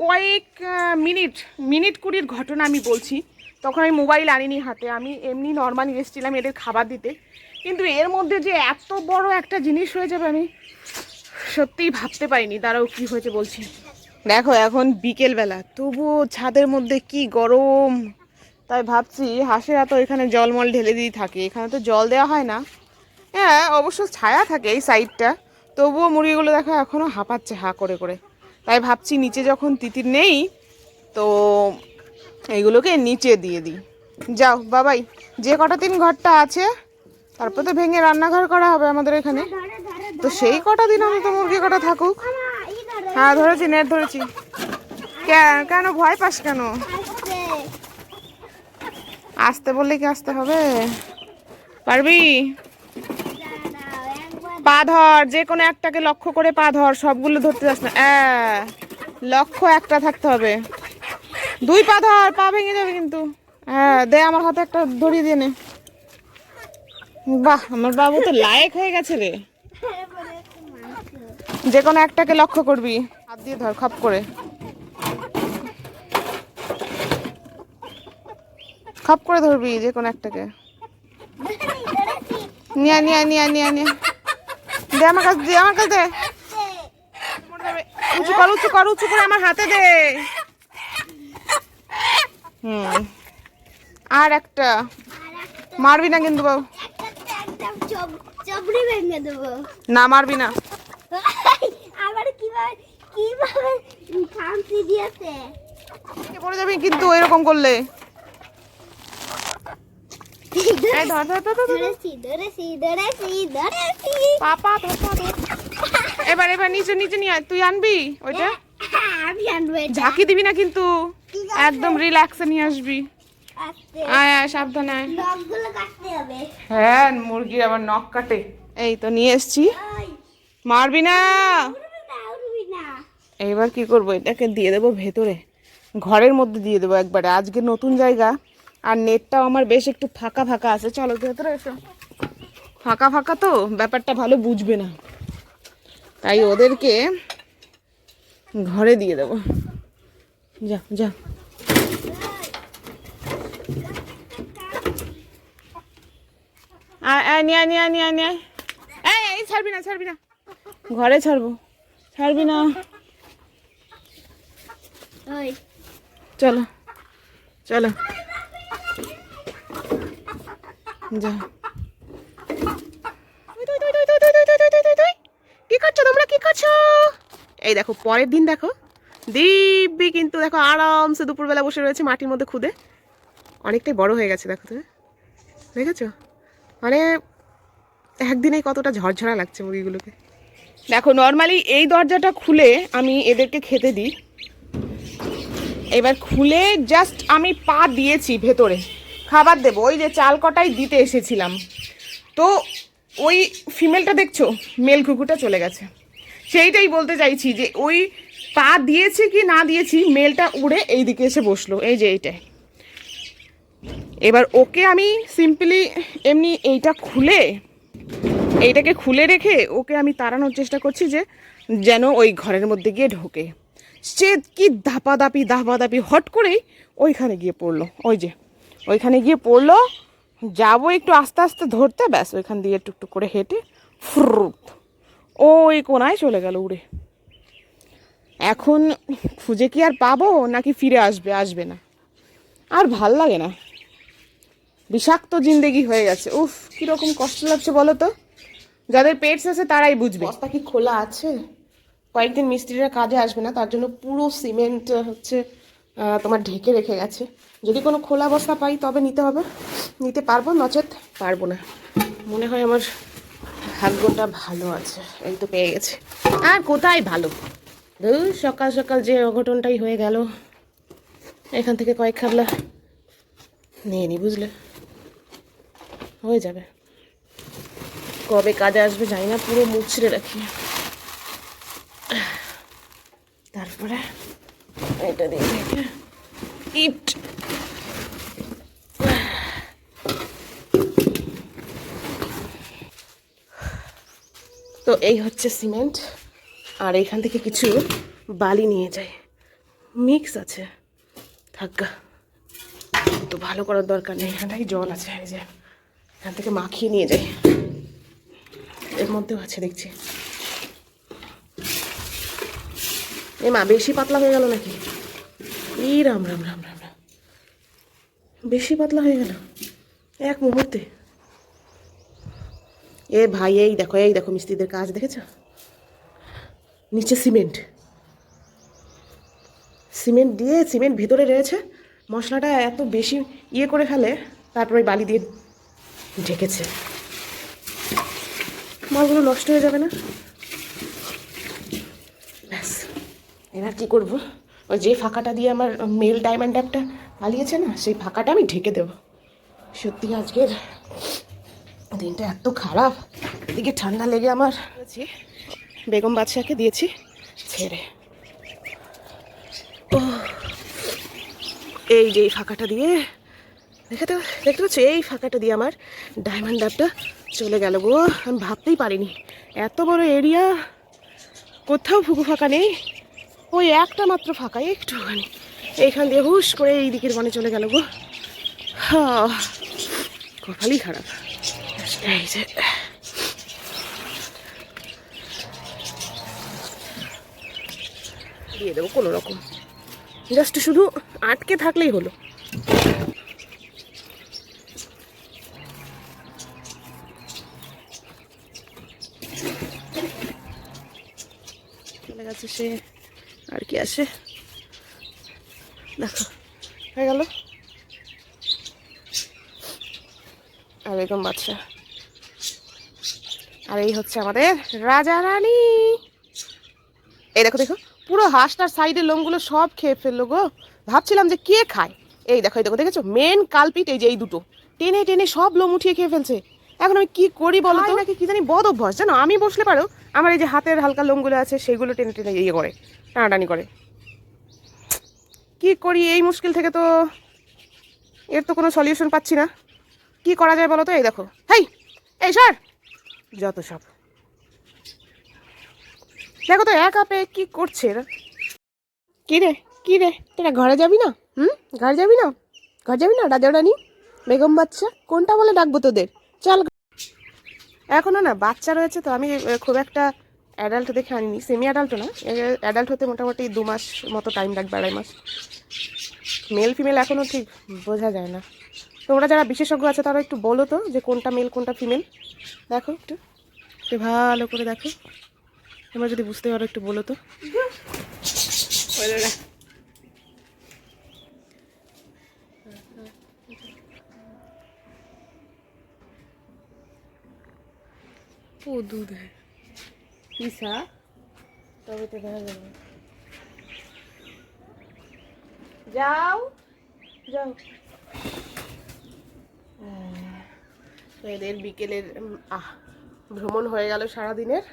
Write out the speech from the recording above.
কয়েক minute minute কুড়ির ঘটনা আমি বলছি। তখন আমি মোবাইল আনিনি হাতে। আমি এমনি নর্মালি এসেছিলাম এদের খাবার দিতে। কিন্তু এর মধ্যে যে এত বড় একটা জিনিস হয়ে যাবে আমি সত্যিই ভাবতে পারিনি। তারাও কি হয়েছে বলছি। দেখো, এখন বিকেলবেলা। তবুও ছাদের মধ্যে কি গরম। তাই ভাবছি, হাঁসেরা তো এখানে জলমল ঢেলে দিয়ে থাকে। এখানে তো জল দেওয়া হয় না। হ্যাঁ অবশ্য ছায়া থাকে এই সাইডটা তবুও মুরগিগুলো দেখো এখনও হাঁপাচ্ছে হা করে করে। তাই ভাবছি নিচে যখন তিতির নেই, তো এইগুলোকে নিচে দিয়ে দিই। যাও, বাবাই, যে কটা দিন ঘরটা আছে, তারপর তো ভেঙে রান্নাঘর করা হবে আমাদের এখানে। তো সেই কটা দিন আমি তো মুরগি কটা থাকুক। হ্যাঁ ধরেছি, নেট ধরেছি। কেন, ভয় পাস কেন? আসতে বললে কি আসতে হবে? পারবি? পা ধর, যে কোনো একটাকে লক্ষ্য করে পা ধর, সবগুলো ধরতে যাস না। লক্ষ্য একটা থাকতে হবে। দুই পা ধর, পা ভেঙে যাবে কিন্তু। হ্যাঁ দে আমার হাতে একটা ধরিয়ে দিয়ে নে। বাহ, আমার বাবু তো লায়ক হয়ে গেছে রে। যে কোনো একটাকে লক্ষ্য করবি। হাত দিয়ে ধর, খপ করে। খপ করে ধরবি যে কোনো একটাকে। নিয়া নিয়ে নিয়া নিয়া নিয়ে দে আমার কাছে দে আমার কাছে দে। উঁচু কর উঁচু কর উঁচু করে আমার হাতে দে। হুম। আর একটা। মারবি না কিন্তু বাবু না মারবি না। আবার কীভাবে কীভাবে পড়ে যাবি কিন্তু এরকম করলে। এই ধর ধর ধর ধর, ধর। ধরেছি ধরেছি ধরেছি ধরেছি। পাপা ধর ধর। এবার এবার নিচে নিচে নিয়ে। তুই আনবি ওইটা? আমি আনব ঝাঁকি দিবি না কিন্তু? একদম রিল্যাক্সে নিয়ে আসবি। আয় আয় সাবধানে আয়। নখগুলো কাটতে হবে। হ্যাঁ মুরগি আবার নখ কাটে। এই তো নিয়ে এসছি। মারবি না। এইবার কি করব? এটাকে দিয়ে দেবো ভেতরে। ঘরের মধ্যে দিয়ে দেবো একবারে। আজকে নতুন জায়গা। আর নেটটাও আমার বেশ একটু ফাঁকা ফাঁকা আছে। চলো ভেতরে এসো। ফাঁকা ফাঁকা তো ব্যাপারটা ভালো বুঝবে না। তাই ওদেরকে ঘরে দিয়ে দেবো। যা যা। ছাড়বি না ছাড়বি না। ঘরে ছাড়বো। ছাড়বি না। চলো চলো। যা কি করছ তোমরা কি করছ এই দেখো পরের দিন দেখো দিব্যি কিন্তু দেখো আরামসে দুপুরবেলা বসে রয়েছে মাটির মধ্যে খুদে অনেকটাই বড় হয়ে গেছে দেখো তুমি দেখেছ মানে একদিনে কতটা ঝরঝরা লাগছে মুরগিগুলোকে দেখো নর্মালি এই দরজাটা খুলে আমি এদেরকে খেতে দিই এবার খুলে জাস্ট আমি পা দিয়েছি ভেতরে খাবার দেবো। ওই যে চাল কটাই দিতে এসেছিলাম। তো ওই ফিমেলটা দেখছ? মেল কুকুরটা চলে গেছে। সেইটাই বলতে চাইছি যে, ওই পা দিয়েছি কি না দিয়েছি, মেলটা উড়ে এই দিকে এসে বসল। এই যে এইটাই। এবার ওকে আমি সিম্পলি এমনি এইটা খুলে, এইটাকে খুলে রেখে ওকে আমি তাড়ানোর চেষ্টা করছি যে, যেন ওই ঘরের মধ্যে গিয়ে ঢোকে। সে কি ধাপাধাপি ধাপাধাপি হট করেই ওইখানে গিয়ে পড়ল। ওই যে। ওইখানে গিয়ে পড়ল, যাব একটু আস্তে আস্তে ধরতে, ব্যাস ওইখান দিয়ে টুকটুক করে হেঁটে ফ্রুট ওই কোনায় চলে গেল উড়ে। এখন খুঁজে কি আর পাবো, নাকি ফিরে আসবে আসবে না। আর ভালো লাগে না। বিষাক্ত জিন্দেগি হয়ে গেছে। উফ কীরকম কষ্ট লাগছে বলো তো। যাদের পেটস আছে তারাই বুঝবে। বস্তা কি খোলা আছে? কয়েকদিন মিস্ত্রিরা কাজে আসবে না, তার জন্য পুরো সিমেন্ট হচ্ছে তোমার ঢেকে রেখে গেছে। যদি কোনো খোলা বস্তা পাই তবে নিতে হবে। নিতে পারব, নচেত পারব না। মনে হয় আমার ভাগ্যটা ভালো আছে, এই তো পেয়ে গেছে। আর কোথায় ভালো? সকাল সকাল যে অঘটনটাই হয়ে গেল। এখান থেকে কয়েক খাবলা নিয়ে নি, বুঝলে? হয়ে যাবে। কবে কাজে আসবে জানি না, পুরো মুছড়ে রাখি। তারপরে এটা দিয়ে ইট! তো এই হচ্ছে সিমেন্ট, আর এখান থেকে কিছু বালি নিয়ে যাই। মিক্স আছে। থাকা তো ভালো করার দরকার নেই, এখানটাই জল আছে। এই যে, এখান থেকে মাখিয়ে নিয়ে যাই। এর মধ্যেও আছে, দেখছি। এ মা, বেশি পাতলা হয়ে গেল নাকি? ই, রাম রাম রাম রাম রাম। বেশি পাতলা হয়ে গেল? এক মুহূর্তে। এ ভাই, এই দেখো এই দেখো মিস্ত্রিদের কাজ, দেখেছ? নিচে সিমেন্ট। সিমেন্ট দিয়ে সিমেন্ট ভিতরে রয়েছে। মশলাটা এত বেশি ইয়ে করে ফেলে, তারপরে বালি দিয়ে ঢেকেছে। মালগুলো নষ্ট হয়ে যাবে না? ব্যাস, এবার কী করব? ওই যে ফাঁকাটা দিয়ে আমার মেল ডায়মন্ড অ্যাপটা পালিয়েছে না, সেই ফাঁকাটা আমি ঢেকে দেবো। সত্যি আজকের দিনটা এত খারাপ। এদিকে ঠান্ডা লেগে আমার বেগম বাদশাকে দিয়েছি। ছেড়ে। ও। এই যে এই ফাঁকাটা দিয়ে দেখতে দেখতে পাচ্ছ? এই ফাঁকাটা দিয়ে আমার ডায়মন্ড ডাবটা চলে গেল গো। আমি ভাবতেই পারিনি। এত বড় এরিয়া কোথাও ফুকু ফাঁকা নেই। ওই একটা মাত্র ফাঁকা, একটুখানি। এইখান দিয়ে হুশ করে এই দিকের বনে চলে গেল গো। হ্যাঁ কপালই খারাপ। এই যে দিয়ে দেবো কোনো রকম। জাস্ট শুধু আটকে থাকলেই হলো। চলে গেছে সে। আর কি আসে দেখো, হয়ে গেল। আর বেগম বাচ্চা আর এই হচ্ছে আমাদের রাজা রানী। এই দেখো দেখো, পুরো হাঁসটার সাইডের লোমগুলো সব খেয়ে ফেলল গো। ভাবছিলাম যে কে খায়? এই দেখো এই দেখো, দেখেছ? মেন কালপিট এই যে এই দুটো। টেনে টেনে সব লোম উঠিয়ে খেয়ে ফেলছে। এখন আমি কি করি বলো তো? নাকি কি জানি বদ অভ্যাস, জানো? আমি বসলে পারো, আমার এই যে হাতের হালকা লোমগুলো আছে, সেগুলো টেনে টেনে ইয়ে করে, টানাটানি করে। কি করি এই মুশকিল থেকে তো? এর তো কোনো সলিউশন পাচ্ছি না। কি করা যায় বলো তো? এই দেখো। হেই, এই স্যার যত সব দেখো তো, এক আপে কি করছে কি রে কি রে ঘরে যাবি না? হুম? ঘরে যাবি না? ঘর যাবি না রাজা রানী? বেগম বাচ্চা কোনটা বলে ডাকবো তোদের? চল। এখনও না, বাচ্চা রয়েছে তো, আমি খুব একটা অ্যাডাল্ট দেখে আনিনি। সেমি অ্যাডাল্টও না অ্যাডাল্ট হতে মোটামুটি দু মাস মতো টাইম লাগবে, আড়াই মাস। মেল ফিমেল এখনও ঠিক বোঝা যায় না। তোমরা যারা বিশেষজ্ঞ আছে তারা একটু বলো তো যে কোনটা মেল কোনটা ফিমেল দেখো একটু। একটু ভালো করে দেখো। তোমরা যদি বুঝতে পারো একটু বলো তো। ও দুধ পিসা? তবে তো দেখা যাবে। যাও। যাও। তো এদের বিকেলের আহ ভ্রমণ হয়ে গেল সারাদিনের।